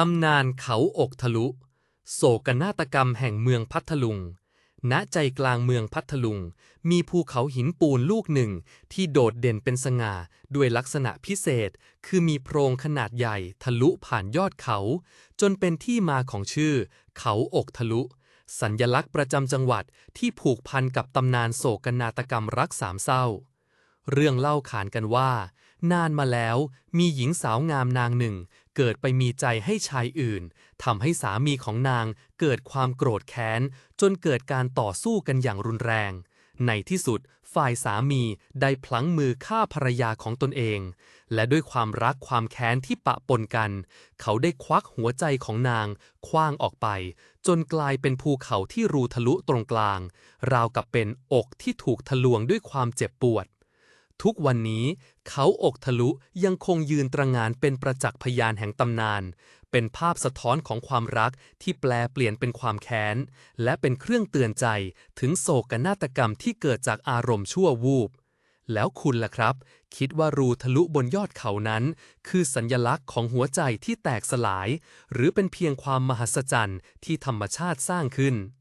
ตำนานเขาอกทะลุ โศกนาฏกรรมแห่งเมืองพัทลุง ณ ใจกลางเมืองพัทลุง มีภูเขาหินปูนลูกหนึ่งที่โดดเด่นเป็นสง่าด้วยลักษณะพิเศษ คือมีโพรงขนาดใหญ่ทะลุผ่านยอดเขา จนเป็นที่มาของชื่อ เขาอกทะลุ สัญญลักษณ์ประจำจังหวัดที่ผูกพันกับตำนานโศกนาฏกรรมรักสามเศร้า เรื่องเล่าขานกันว่า นานมาแล้วมีหญิงสาวงามนางหนึ่ง เกิดไปมีใจให้ชายอื่นทำให้สามีของนางเกิดความโกรธแค้น จนเกิดการต่อสู้กันอย่างรุนแรง ในที่สุดฝ่ายสามีได้พลั้งมือฆ่าภรรยาของตนเอง และด้วยความรักความแค้นที่ปะปนกัน เขาได้ควักหัวใจของนางคว้างออกไป จนกลายเป็นภูเขาที่รูทะลุตรงกลาง ราวกับเป็นอกที่ถูกทะลวงด้วยความเจ็บปวด ทุกวันนี้ เขาอกทะลุยังคงยืนตระงานเป็นประจักษ์พยานแห่งตำนาน เป็นภาพสะท้อนของความรักที่แปลเปลี่ยนเป็นความแค้น และเป็นเครื่องเตือนใจถึงโศกนาฏกรรมที่เกิดจากอารมณ์ชั่ววูบ แล้วคุณล่ะครับ คิดว่ารูทะลุบนยอดเขานั้น คือสัญญลักษณ์ของหัวใจที่แตกสลาย หรือเป็นเพียงความมหัศจรรย์ที่ธรรมชาติสร้างขึ้น